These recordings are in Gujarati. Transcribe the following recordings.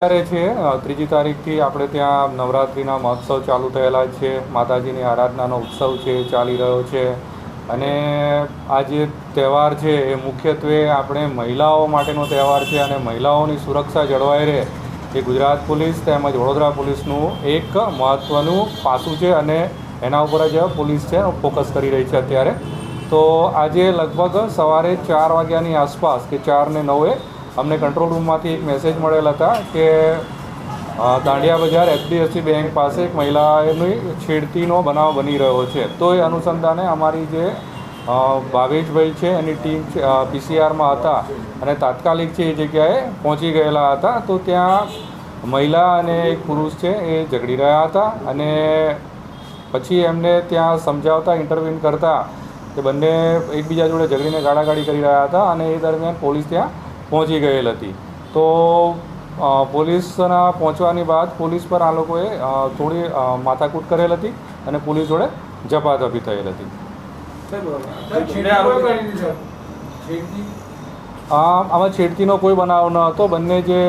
અત્યારે છે ત્રીજી તારીખથી આપણે ત્યાં નવરાત્રિના મહોત્સવ ચાલુ થયેલા છે, માતાજીની આરાધનાનો ઉત્સવ છે, ચાલી રહ્યો છે. અને આ જે તહેવાર છે, એ મુખ્યત્વે આપણે મહિલાઓ માટેનો તહેવાર છે અને મહિલાઓની સુરક્ષા જળવાઈ રહે એ ગુજરાત પોલીસ તેમજ વડોદરા પોલીસનું એક મહત્ત્વનું પાસું છે અને એના ઉપર જ પોલીસ છે, ફોકસ કરી રહી છે અત્યારે. તો આજે લગભગ સવારે ચાર વાગ્યાની આસપાસ કે ચારને નવે અમને કંટ્રોલ રૂમમાંથી એક મેસેજ મળેલ હતા કે દાંડિયા બજાર એચડીએફસી બેંક પાસે એક મહિલાની છેડતીનો બનાવ બની રહ્યો છે. તો એ અનુસંધાને અમારી જે ભાવેશભાઈ છે, એની ટીમ પીસીઆરમાં હતા અને તાત્કાલિક છે એ જગ્યાએ પહોંચી ગયેલા હતા, તો ત્યાં મહિલા અને એક પુરુષ છે એ ઝઘડી રહ્યા હતા અને પછી એમને ત્યાં સમજાવતા ઇન્ટરવ્યૂ કરતા કે બંને એકબીજા જોડે ઝઘડીને ગાળાગાળી કરી રહ્યા હતા અને એ દરમિયાન પોલીસ ત્યાં પહોંચી ગયેલ હતી. તો પોલીસના પહોંચવાની બાદ પોલીસ પર આ લોકોએ થોડી માથાકૂટ કરેલ હતી અને પોલીસ જોડે ઝપાઝપી થયેલ હતી. આ આમાં છેડતીનો કોઈ બનાવ ન હતો. બંને જે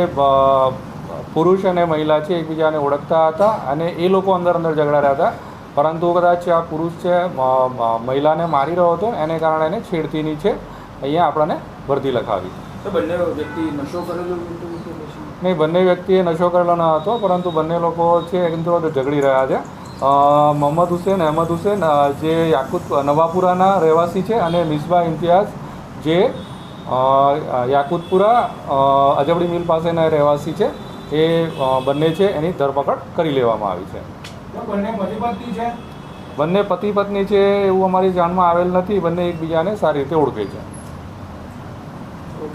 પુરુષ અને મહિલા છે એકબીજાને ઓળખતા હતા અને એ લોકો અંદર અંદર ઝઘડા રહ્યા હતા. પરંતુ કદાચ આ પુરુષ છે મહિલાને મારી રહ્યો હતો એને કારણે એને છેડતીની છે. અહીંયા આપણને ભરતી લખાવી. તો બંને વ્યક્તિ નશો કરેલો હતું કે પછી નહીં બંને વ્યક્તિએ નશો કરેલો ન હતો પરંતુ બંને લોકો છે એકદમ ઝઘડી રહ્યા છે. મોહમ્મદ હુસેન અહેમદ હુસેન જે યાકુત નવાપુરાના રહેવાસી છે અને મિસબા ઇમ્તિયાઝ જે યાકુતપુરા અજબડી મિલ પાસેના રહેવાસી છે એ બંને છે એની ધરપકડ કરી લેવામાં આવી છે. બંને મધ્યપંથી છે? બંને પતિ પત્ની છે એવું અમારી જાણમાં આવેલ નથી બંને એકબીજાને સારી રીતે ઓળખે છે. au